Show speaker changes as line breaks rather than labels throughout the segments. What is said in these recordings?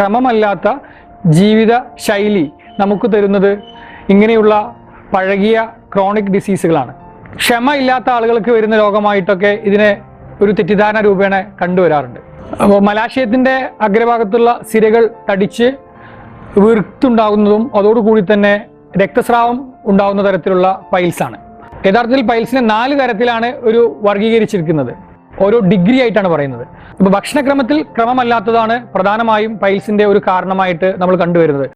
ക്രമമല്ലാത്ത ജീവിത ശൈലി നമുക്ക് തരുന്നത് ഇങ്ങനെയുള്ള പഴകിയ ക്രോണിക് ഡിസീസുകളാണ് ക്ഷമ ഇല്ലാത്ത ആളുകൾക്ക് വരുന്ന രോഗമായിട്ടൊക്കെ ഇതിനെ ഒരു തെറ്റിദ്ധാരണ രൂപേണ കണ്ടുവരാറുണ്ട്. അപ്പോൾ മലാശയത്തിന്റെ അഗ്രഭാഗത്തുള്ള സിരകൾ തടിച്ച് വീർത്തുണ്ടാകുന്നതും അതോടുകൂടി തന്നെ രക്തസ്രാവം ഉണ്ടാകുന്ന തരത്തിലുള്ള പൈൽസാണ്. യഥാർത്ഥത്തിൽ പൈൽസിനെ നാല് തരത്തിലാണ് ഒരു വർഗീകരിച്ചിരിക്കുന്നത് ഓരോ ഡിഗ്രി ആയിട്ടാണ് പറയുന്നത്. ഇപ്പൊ ഭക്ഷണക്രമത്തിൽ ക്രമമല്ലാത്തതാണ് പ്രധാനമായും പൈൽസിന്റെ ഒരു കാരണമായിട്ട് നമ്മൾ കണ്ടുവരുന്നത്.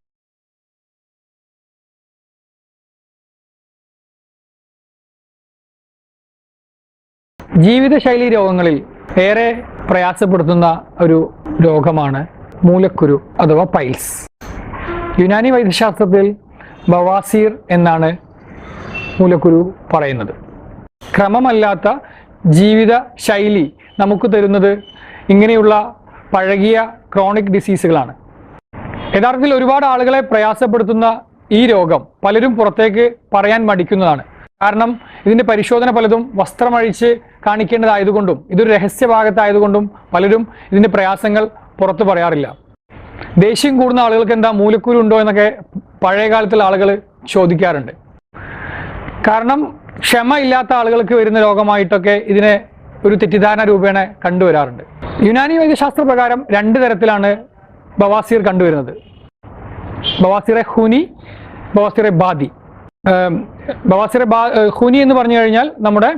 ജീവിതശൈലി രോഗങ്ങളിൽ ഏറെ പ്രയാസപ്പെടുത്തുന്ന ഒരു രോഗമാണ് മൂലക്കുരു അഥവാ പൈൽസ് യുനാനി വൈദ്യശാസ്ത്രത്തിൽ ബവാസീർ എന്നാണ് മൂലക്കുരു പറയുന്നത്. ക്രമമല്ലാത്ത ജീവിത ശൈലി നമുക്ക് തരുന്നത് ഇങ്ങനെയുള്ള പഴകിയ ക്രോണിക് ഡിസീസുകളാണ് യഥാർത്ഥത്തിൽ ഒരുപാട് ആളുകളെ പ്രയാസപ്പെടുത്തുന്ന ഈ രോഗം പലരും പുറത്തേക്ക് പറയാൻ മടിക്കുന്നതാണ്. കാരണം ഇതിന്റെ പരിശോധന പലതും വസ്ത്രമഴിച്ച് കാണിക്കേണ്ടതായതുകൊണ്ടും ഇതൊരു രഹസ്യഭാഗത്തായതുകൊണ്ടും പലരും ഇതിന്റെ പ്രയാസങ്ങൾ പുറത്തു പറയാറില്ല. ദേഷ്യം കൂടുന്ന ആളുകൾക്ക് എന്താ മൂലക്കൂരുണ്ടോ എന്നൊക്കെ പഴയ ആളുകൾ ചോദിക്കാറുണ്ട്. കാരണം ക്ഷമ ഇല്ലാത്ത ആളുകൾക്ക് വരുന്ന രോഗമായിട്ടൊക്കെ ഇതിനെ ഒരു തെറ്റിദ്ധാരണ രൂപേണ കണ്ടുവരാറുണ്ട്. യുനാനി വൈദ്യശാസ്ത്ര പ്രകാരം രണ്ട് തരത്തിലാണ് ബവാസീർ കണ്ടുവരുന്നത്. ബവാസിറെ ഹുനി ബവാസിറെ ബാദി. ബവാസിറെ ബാ ഹുനി എന്ന് പറഞ്ഞു കഴിഞ്ഞാൽ നമ്മുടെ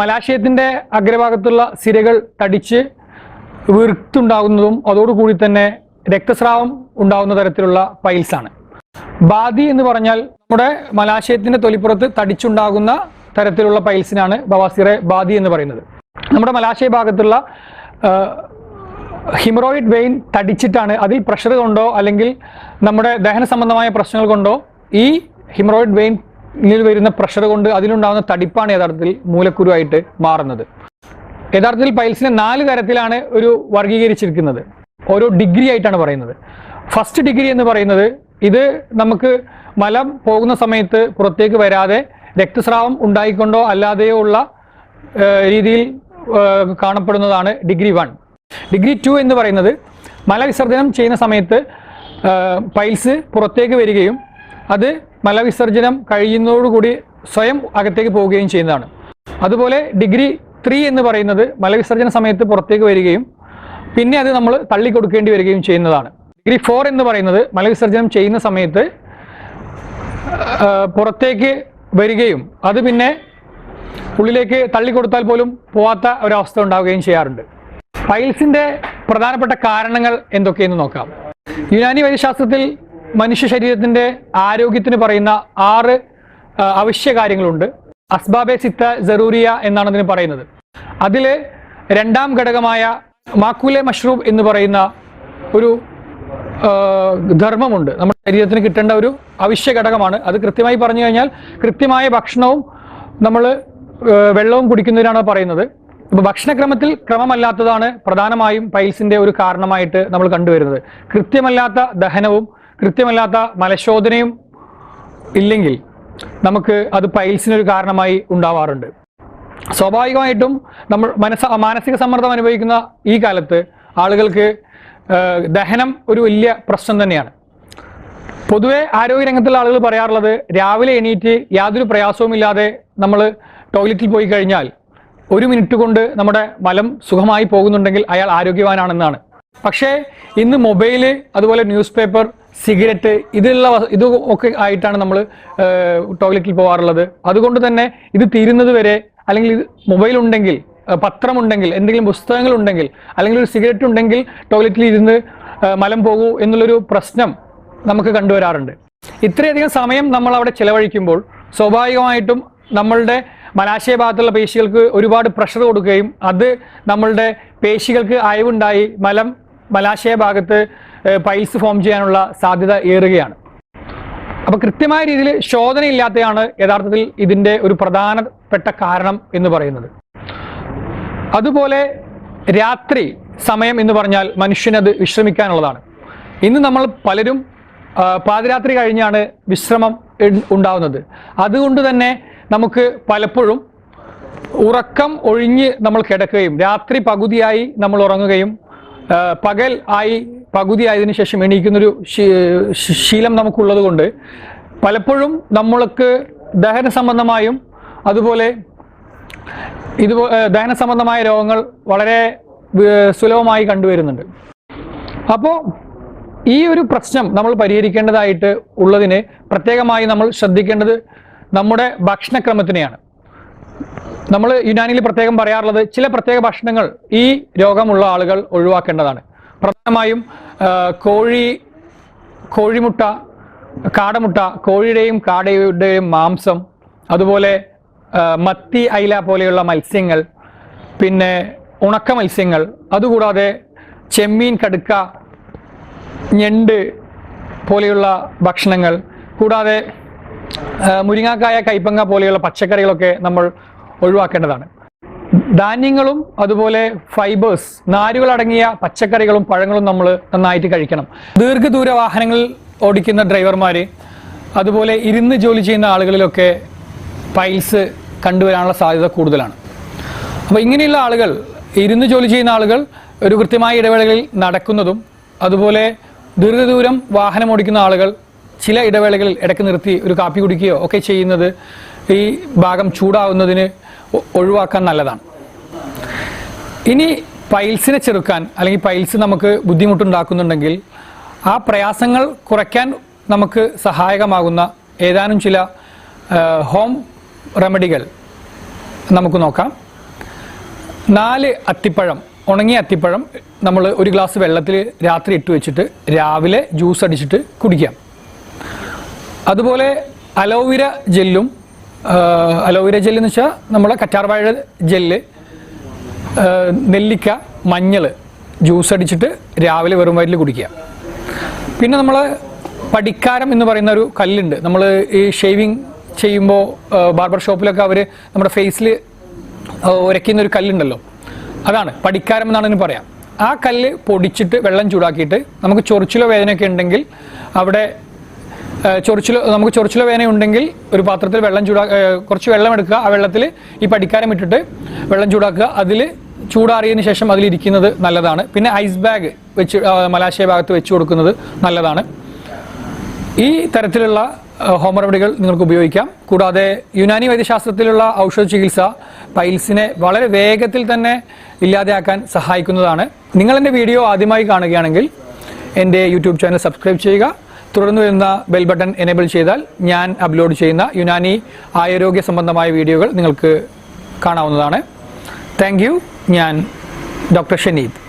മലാശയത്തിന്റെ അഗ്രഭാഗത്തുള്ള സിരകൾ തടിച്ച് വീർത്തുണ്ടാകുന്നതും അതോടുകൂടി തന്നെ രക്തസ്രാവം ഉണ്ടാകുന്ന തരത്തിലുള്ള പൈൽസാണ്. ബാദി എന്ന് പറഞ്ഞാൽ നമ്മുടെ മലാശയത്തിന്റെ തൊലിപ്പുറത്ത് തടിച്ചുണ്ടാകുന്ന തരത്തിലുള്ള പൈൽസിനാണ് ബവാസിറെ ബാദി എന്ന് പറയുന്നത്. നമ്മുടെ മലാശയ ഭാഗത്തുള്ള ഹിമറോയിഡ് വെയിൻ തടിച്ചിട്ടാണ് അതിൽ പ്രഷർ കൊണ്ടോ അല്ലെങ്കിൽ നമ്മുടെ ദഹന സംബന്ധമായ പ്രശ്നങ്ങൾ കൊണ്ടോ ഈ ഹിമറോയിഡ് വെയിനിൽ വരുന്ന പ്രഷർ കൊണ്ട് അതിലുണ്ടാകുന്ന തടിപ്പാണ് യഥാർത്ഥത്തിൽ മൂലക്കുരുവായിട്ട് മാറുന്നത്. യഥാർത്ഥത്തിൽ പൈൽസിനെ നാല് തരത്തിലാണ് ഒരു വർഗീകരിച്ചിരിക്കുന്നത് ഓരോ ഡിഗ്രി ആയിട്ടാണ് പറയുന്നത്. ഫസ്റ്റ് ഡിഗ്രി എന്ന് പറയുന്നത് ഇത് നമുക്ക് മലം പോകുന്ന സമയത്ത് പുറത്തേക്ക് വരാതെ രക്തസ്രാവം ഉണ്ടായിക്കൊണ്ടോ അല്ലാതെയോ ഉള്ള രീതിയിൽ കാണപ്പെടുന്നതാണ് ഡിഗ്രി വൺ. ഡിഗ്രി ടു എന്ന് പറയുന്നത് മലവിസർജനം ചെയ്യുന്ന സമയത്ത് പൈൽസ് പുറത്തേക്ക് വരികയും അത് മലവിസർജനം കഴിയുന്നതോടുകൂടി സ്വയം അകത്തേക്ക് പോവുകയും ചെയ്യുന്നതാണ്. അതുപോലെ ഡിഗ്രി ത്രീ എന്ന് പറയുന്നത് മലവിസർജന സമയത്ത് പുറത്തേക്ക് വരികയും പിന്നെ അത് നമ്മൾ തള്ളിക്കൊടുക്കേണ്ടി വരികയും ചെയ്യുന്നതാണ്. ഡിഗ്രി ഫോർ എന്ന് പറയുന്നത് മലവിസർജനം ചെയ്യുന്ന സമയത്ത് പുറത്തേക്ക് വരികയും അത് പിന്നെ ഉള്ളിലേക്ക് തള്ളിക്കൊടുത്താൽ പോലും പോവാത്ത ഒരവസ്ഥ ഉണ്ടാവുകയും ചെയ്യാറുണ്ട്. പൈൽസിന്റെ പ്രധാനപ്പെട്ട കാരണങ്ങൾ എന്തൊക്കെയെന്ന് നോക്കാം. യുനാനി വൈദ്യശാസ്ത്രത്തിൽ മനുഷ്യ ശരീരത്തിന്റെ ആരോഗ്യത്തിന് പറയുന്ന ആറ് അവശ്യ കാര്യങ്ങളുണ്ട്. അസ്ബാബെ സിത്ത ജറൂരിയ എന്നാണ് അതിന് പറയുന്നത്. അതിൽ രണ്ടാം ഘടകമായ മാക്കുലെ മഷ്റൂബ് എന്ന് പറയുന്ന ഒരു ധർമ്മമുണ്ട്. നമ്മുടെ ശരീരത്തിന് കിട്ടേണ്ട ഒരു അവശ്യ ഘടകമാണ്. അത് കൃത്യമായി പറഞ്ഞു കഴിഞ്ഞാൽ കൃത്യമായ ഭക്ഷണവും നമ്മൾ വെള്ളവും കുടിക്കുന്നതിനാണ് പറയുന്നത്. അപ്പോൾ ഭക്ഷണക്രമത്തിൽ ക്രമമല്ലാത്തതാണ് പ്രധാനമായും പൈൽസിന്റെ ഒരു കാരണമായിട്ട് നമ്മൾ കണ്ടുവരുന്നത്. കൃത്യമല്ലാത്ത ദഹനവും കൃത്യമല്ലാത്ത മലശോധനയും ഇല്ലെങ്കിൽ നമുക്ക് അത് പൈൽസിനൊരു കാരണമായി ഉണ്ടാവാറുണ്ട്. സ്വാഭാവികമായിട്ടും നമ്മൾ മനസ്സ മാനസിക സമ്മർദ്ദം അനുഭവിക്കുന്ന ഈ കാലത്ത് ആളുകൾക്ക് ദഹനം ഒരു വലിയ പ്രശ്നം തന്നെയാണ്. പൊതുവെ ആരോഗ്യരംഗത്തുള്ള ആളുകൾ പറയാറുള്ളത് രാവിലെ എണീറ്റ് യാതൊരു പ്രയാസവുമില്ലാതെ നമ്മൾ ടോയ്ലറ്റിൽ പോയി കഴിഞ്ഞാൽ ഒരു മിനിറ്റ് കൊണ്ട് നമ്മുടെ മലം സുഖമായി പോകുന്നുണ്ടെങ്കിൽ അയാൾ ആരോഗ്യവാനാണെന്നാണ്. പക്ഷേ ഇന്ന് മൊബൈൽ അതുപോലെ ന്യൂസ് പേപ്പർ സിഗരറ്റ് ഇതിലുള്ള ഇത് ഒക്കെ ആയിട്ടാണ് നമ്മൾ ടോയ്ലറ്റിൽ പോകാറുള്ളത്. അതുകൊണ്ട് തന്നെ ഇത് തീരുന്നത് വരെ അല്ലെങ്കിൽ ഇത് മൊബൈൽ ഉണ്ടെങ്കിൽ പത്രമുണ്ടെങ്കിൽ എന്തെങ്കിലും പുസ്തകങ്ങൾ ഉണ്ടെങ്കിൽ അല്ലെങ്കിൽ ഒരു സിഗരറ്റ് ഉണ്ടെങ്കിൽ ടോയ്ലറ്റിൽ ഇരുന്ന് മലം പോകൂ എന്നുള്ളൊരു പ്രശ്നം നമുക്ക് കണ്ടുവരാറുണ്ട്. ഇത്രയധികം സമയം നമ്മൾ അവിടെ ചിലവഴിക്കുമ്പോൾ സ്വാഭാവികമായിട്ടും നമ്മളുടെ മലാശയ ഭാഗത്തുള്ള പേശികൾക്ക് ഒരുപാട് പ്രഷർ കൊടുക്കുകയും അത് നമ്മളുടെ പേശികൾക്ക് അയവുണ്ടായി മലം മലാശയ ഭാഗത്ത് പൈൽസ് ഫോം ചെയ്യാനുള്ള സാധ്യത ഏറുകയാണ്. അപ്പൊ കൃത്യമായ രീതിയിൽ ശോധന ശോധനയില്ലാത്തതാണ് യഥാർത്ഥത്തിൽ ഇതിന്റെ ഒരു പ്രധാനപ്പെട്ട കാരണം എന്ന് പറയുന്നത്. അതുപോലെ രാത്രി സമയം എന്ന് പറഞ്ഞാൽ മനുഷ്യനത് വിശ്രമിക്കാനുള്ളതാണ്. ഇന്ന് നമ്മൾ പലരും പാതിരാത്രി കഴിഞ്ഞാണ് വിശ്രമം ഉണ്ടാവുന്നത്. അതുകൊണ്ട് തന്നെ നമുക്ക് പലപ്പോഴും ഉറക്കം ഒഴിഞ്ഞ് നമ്മൾ കിടക്കുകയും രാത്രി പകുതിയായി നമ്മൾ ഉറങ്ങുകയും പകൽ ആയി പകുതിയായതിനു ശേഷം എണീക്കുന്നൊരു ശീലം നമുക്കുള്ളത് കൊണ്ട് പലപ്പോഴും നമ്മൾക്ക് ദഹന സംബന്ധമായും അതുപോലെ ഇതുപോലെ ദഹന സംബന്ധമായ രോഗങ്ങൾ വളരെ സുലഭമായി കണ്ടുവരുന്നുണ്ട്. അപ്പോൾ ഈ ഒരു പ്രശ്നം നമ്മൾ പരിഹരിക്കേണ്ടതായിട്ട് ഉള്ളതിന് പ്രത്യേകമായി നമ്മൾ ശ്രദ്ധിക്കേണ്ടത് നമ്മുടെ ഭക്ഷണക്രമത്തിനെയാണ്. നമ്മൾ യുനാനിയിൽ പ്രത്യേകം പറയാറുള്ളത് ചില പ്രത്യേക ഭക്ഷണങ്ങൾ ഈ രോഗമുള്ള ആളുകൾ ഒഴിവാക്കേണ്ടതാണ്. പ്രധാനമായും കോഴി കോഴിമുട്ട കാടമുട്ട കോഴിയുടെയും കാടയുടെയും മാംസം അതുപോലെ മത്തി അയില പോലെയുള്ള മത്സ്യങ്ങൾ പിന്നെ ഉണക്ക മത്സ്യങ്ങൾ അതുകൂടാതെ ചെമ്മീൻ കടുക്ക ഞണ്ട് പോലെയുള്ള ഭക്ഷണങ്ങൾ കൂടാതെ മുരിങ്ങാക്കായ കൈപ്പങ്ങ പോലെയുള്ള പച്ചക്കറികളൊക്കെ നമ്മൾ ഒഴിവാക്കേണ്ടതാണ്. ധാന്യങ്ങളും അതുപോലെ ഫൈബേഴ്സ് നാരുകൾ അടങ്ങിയ പച്ചക്കറികളും പഴങ്ങളും നമ്മൾ നന്നായിട്ട് കഴിക്കണം. ദീർഘദൂര വാഹനങ്ങളിൽ ഓടിക്കുന്ന ഡ്രൈവർമാർ അതുപോലെ ഇരുന്ന് ജോലി ചെയ്യുന്ന ആളുകളിലൊക്കെ പൈൽസ് കണ്ടുവരാനുള്ള സാധ്യത കൂടുതലാണ്. അപ്പോൾ ഇങ്ങനെയുള്ള ആളുകൾ ഇരുന്ന് ജോലി ചെയ്യുന്ന ആളുകൾ ഒരു കൃത്യമായ ഇടവേളകളിൽ നടക്കുന്നതും അതുപോലെ ദീർഘദൂരം വാഹനം ഓടിക്കുന്ന ആളുകൾ ചില ഇടവേളകളിൽ ഇടയ്ക്ക് നിർത്തി ഒരു കാപ്പി കുടിക്കുകയോ ഒക്കെ ചെയ്യുന്നത് ഈ ഭാഗം ചൂടാവുന്നതിന് ഒഴിവാക്കാൻ നല്ലതാണ്. ഇനി പൈൽസിനെ ചെറുക്കാൻ അല്ലെങ്കിൽ പൈൽസ് നമുക്ക് ബുദ്ധിമുട്ടുണ്ടാക്കുന്നുണ്ടെങ്കിൽ ആ പ്രയാസങ്ങൾ കുറയ്ക്കാൻ നമുക്ക് സഹായകമാകുന്ന ഏതാനും ചില ഹോം റെമഡികൾ നമുക്ക് നോക്കാം. നാല് അത്തിപ്പഴം ഉണങ്ങിയ അത്തിപ്പഴം നമ്മൾ ഒരു ഗ്ലാസ് വെള്ളത്തിൽ രാത്രി ഇട്ട് വെച്ചിട്ട് രാവിലെ ജ്യൂസ് അടിച്ചിട്ട് കുടിക്കാം. അതുപോലെ അലോവിര ജെല്ലും അലോവിര ജെല്ല് എന്ന് വെച്ചാൽ നമ്മളെ കറ്റാർവാഴ ജെല്ല് നെല്ലിക്ക മഞ്ഞൾ ജ്യൂസ് അടിച്ചിട്ട് രാവിലെ വെറും വയറ്റിൽ കുടിക്കുക. പിന്നെ നമ്മൾ പടിക്കാരം എന്ന് പറയുന്ന ഒരു കല്ലുണ്ട്. നമ്മൾ ഈ ഷേവിങ് ചെയ്യുമ്പോൾ ബാർബർ ഷോപ്പിലൊക്കെ അവർ നമ്മുടെ ഫേസിൽ ഉരയ്ക്കുന്ന ഒരു കല്ലുണ്ടല്ലോ. അതാണ് പഠിക്കാരം എന്നാണ് ഇതിന് പറയാം. ആ കല്ല് പൊടിച്ചിട്ട് വെള്ളം ചൂടാക്കിയിട്ട് നമുക്ക് ചൊറിച്ചിലോ വേദനയൊക്കെ ഉണ്ടെങ്കിൽ അവിടെ ചൊറിച്ചിലോ നമുക്ക് ചൊറിച്ചിലോ വേദന ഉണ്ടെങ്കിൽ ഒരു പാത്രത്തിൽ വെള്ളം ചൂടാ കുറച്ച് വെള്ളം എടുക്കുക. ആ വെള്ളത്തിൽ ഈ പഠിക്കാരം ഇട്ടിട്ട് വെള്ളം ചൂടാക്കുക. അതിൽ ചൂടാറിയതിന് ശേഷം അതിലിരിക്കുന്നത് നല്ലതാണ്. പിന്നെ ഐസ് ബാഗ് വെച്ച് മലാശയ ഭാഗത്ത് വെച്ച് കൊടുക്കുന്നത് നല്ലതാണ്. ഈ തരത്തിലുള്ള ഹോം റെമഡികൾ നിങ്ങൾക്ക് ഉപയോഗിക്കാം. കൂടാതെ യുനാനി വൈദ്യശാസ്ത്രത്തിലുള്ള ഔഷധ ചികിത്സ പൈൽസിനെ വളരെ വേഗത്തിൽ തന്നെ ഇല്ലാതെയാക്കാൻ സഹായിക്കുന്നതാണ്. നിങ്ങൾ എന്റെ വീഡിയോ ആദ്യമായി കാണുകയാണെങ്കിൽ എന്റെ യൂട്യൂബ് ചാനൽ സബ്സ്ക്രൈബ് ചെയ്യുക. തുടർന്ന് വരുന്ന ബെൽ ബട്ടൺ എനേബിൾ ചെയ്താൽ ഞാൻ അപ്ലോഡ് ചെയ്യുന്ന യുനാനി ആരോഗ്യ സംബന്ധമായ വീഡിയോകൾ നിങ്ങൾക്ക് കാണാവുന്നതാണ്. താങ്ക് ഞാൻ ഡോക്ടർ ഷനീദ്